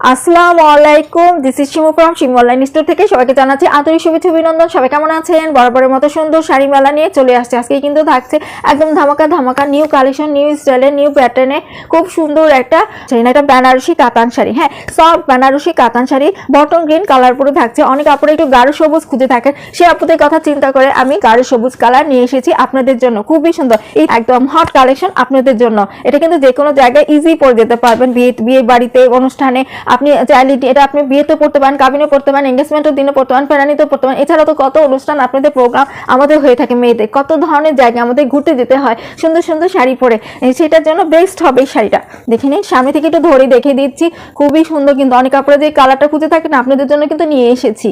আসসালামু আলাইকুম this is Shimu from Shimu online store থেকে সবাইকে জানাচ্ছি আন্তরিক শুভেচ্ছা অভিনন্দন। সবাই কেমন আছেন? বরাবরের মতো সুন্দর শাড়ি মেলা নিয়ে চলে আসছে। আজকে কিন্তু থাকছে একদম ধামাকা ধামাকা নিউ কালেকশন নিউ স্টাইলে নিউ প্যাটার্নে খুব সুন্দর একটা না, বেনারসি কাতান শাড়ি হ্যাঁ সব বেনারসি কাতান শাড়ি। বটন গ্রিন কালার পরে থাকছে। অনেক আপুরা একটু গাঢ় সবুজ খুঁজে থাকেন। সে আপুদের কথা চিন্তা করে আমি গাঢ় সবুজ কালার নিয়ে এসেছি আপনাদের জন্য। খুবই সুন্দর। এই একদম হট কালেকশন আপনাদের জন্য। এটা কিন্তু যে কোনো জায়গায় ইজি পরে যেতে পারবেন। বিয়ে বিয়ে বাড়িতে অনুষ্ঠানে আপনি চাইলে এটা আপনি বিয়েতেও পড়তে পারেন কাবিনে পড়তে পারেন এঙ্গেজমেন্টের দিনে পড়তে পারেন প্যারানিতে পড়তে পারেন। এছাড়া তো কত অনুষ্ঠান আপনাদের প্রোগ্রাম আমাদের হয়ে থাকে মেয়েদের। কত ধরনের জায়গায় আমাদের ঘুরতে যেতে হয়, সুন্দর সুন্দর শাড়ি পরে। সেটার জন্য বেস্ট হবে এই শাড়িটা। দেখে নিন, সামনে থেকে একটু ধরে দেখে দিচ্ছি। খুবই সুন্দর কিন্তু অনেক কাপড়ে যে কালারটা খুঁজে থাকে না, আপনাদের জন্য কিন্তু নিয়ে এসেছি।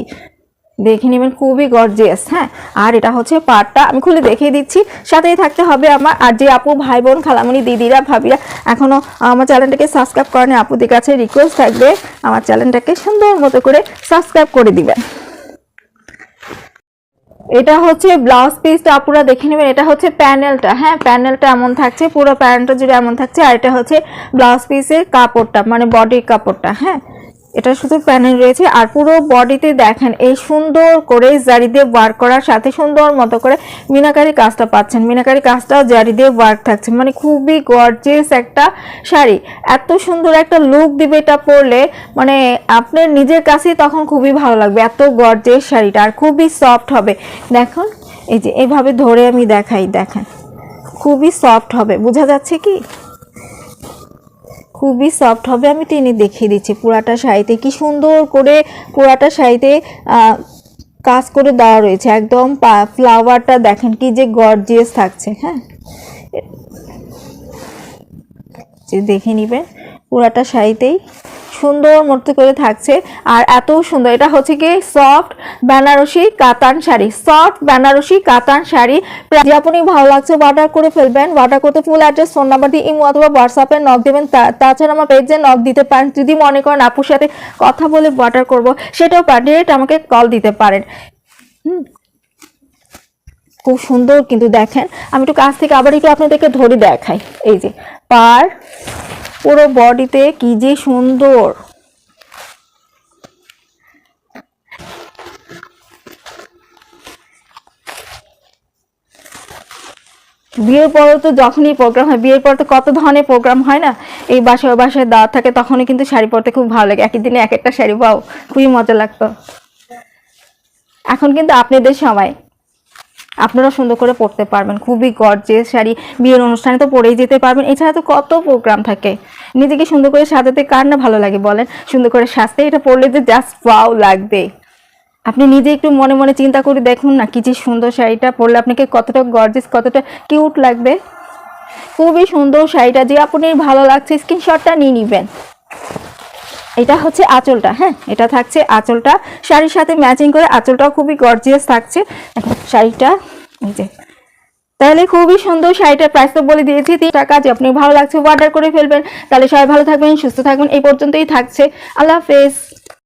দেখে নেবেন, খুবই গর্জিয়াস হ্যাঁ? আর এটা হচ্ছে পাটটা, আমি খুলে দেখিয়ে দিচ্ছি। সাথেই থাকতে হবে আমার আর যে আপু ভাই বোন খালামণি দিদিরা, ভাবিরা, এখনও আমার চ্যানেলটাকে সাবস্ক্রাইব করেন, আপুদের কাছে রিকোয়েস্ট থাকবে, আমার চ্যানেলটাকে সুন্দর মতো করে সাবস্ক্রাইব করে দিবেন। এটা হচ্ছে ব্লাউজ পিসটা আপুরা দেখে নেবেন, এটা হচ্ছে প্যানেলটা হ্যাঁ? প্যানেলটা এমন থাকছে, পুরো প্যানেলটা জুড়ে এমন থাকছে, আর এটা হচ্ছে ব্লাউজ পিসের কাপড়টা মানে বডির কাপড়টা হ্যাঁ? এটা শুধু প্যানেল রয়েছে, আর পুরো বডিতে দেখেন এই সুন্দর করে জারি দিয়ে ওয়ার্ক করার সাথে সুন্দর মতো করে মিনাকারি কাজটা পাচ্ছেন। মিনাকারি কাজটাও জারি দিয়ে ওয়ার্ক থাকছে। মানে খুবই গর্জেস একটা শাড়ি। এত সুন্দর একটা লুক দিবে এটা পরলে মানে আপনার নিজের কাছেই তখন খুবই ভালো লাগবে, এত গর্জেস শাড়িটা, আর খুবই সফট হবে। দেখুন, এই যে এইভাবে ধরে আমি দেখাই, দেখেন। খুবই সফট হবে। বোঝা যাচ্ছে কি? খুবই সফট হবে, আমি টেনে দেখিয়ে দিচ্ছি পুরাটা শাড়িতে। কি সুন্দর করে পুরাটা শাড়িতে কাজ করে দেওয়া রয়েছে। একদম ফ্লাওয়ারটা দেখেন কি যে গর্জিয়াস থাকছে হ্যাঁ? যে দেখে নিবেন পুরাটা শাড়িতেই। সুন্দর মতো করে থাকছে আর এত সুন্দর। এটা হচ্ছে কি সফট বেনারসি কাতান শাড়ি। সফট বেনারসি কাতান শাড়ি। যে আপনি ভালো লাগছে অর্ডার করে ফেলবেন। অর্ডার করতে ফুল অ্যাড্রেস ফোন নাম্বার দিয়ে ইমো অথবা হোয়াটসঅ্যাপে নক দেবেন। তাছাড়া আমার পেজে নক দিতে পারেন। যদি মনে করেন আপুর সাথে কথা বলে অর্ডার করব, সেটাও ডিরেক্ট আমাকে কল দিতে পারেন। খুব সুন্দর কিন্তু দেখেন। আমি একটু কাছ থেকে আবার একটু আপনাদেরকে ধরে দেখাই। এই যে পার পুরো বডিতে কি যে সুন্দর। বিয়ের পরে তো যখনই প্রোগ্রাম হয়, বিয়ের পর তো কত ধরনের প্রোগ্রাম হয় না? এই বাসায় বাসায় দাওয়াত থাকে, তখনই কিন্তু শাড়ি পরতে খুব ভালো লাগে। একই দিনে এক একটা শাড়ি পাও, খুবই মজা লাগতো। এখন কিন্তু আপনাদের সময়। আপনারা সুন্দর করে পড়তে পারবেন, খুবই গর্জেস শাড়ি। বিয়ের অনুষ্ঠানে তো পরেই যেতে পারবেন। এছাড়া তো কত প্রোগ্রাম থাকে। নিজেকে সুন্দর করে সাজাতে কার না ভালো লাগে বলেন? সুন্দর করে সাজতে, এটা পরলে যে জাস্ট ওয়াও লাগবে। আপনি নিজে একটু মনে মনে চিন্তা করে দেখুন না কি যে সুন্দর শাড়িটা পরলে আপনাকে কতটা গর্জেস কতটা কিউট লাগবে। খুবই সুন্দর শাড়িটা, যে আপনার ভালো লাগছে স্ক্রিনশটটা নিয়ে নেবেন। এটা হচ্ছে আঁচলটা হ্যাঁ? এটা থাকছে আঁচলটা। শাড়ির সাথে ম্যাচিং করে আঁচলটাও খুবই গর্জিয়াস থাকছে। এখন শাড়িটা, এই যে তাহলে খুবই সুন্দর শাড়িটার প্রাইস তো বলে দিয়েছি, তিন টাকা যে আপনি ভালো লাগছে অর্ডার করে ফেলবেন। তাহলে সবাই ভালো থাকবেন, সুস্থ থাকবেন, এই পর্যন্তই থাকছে। আল্লাহ হাফেজ।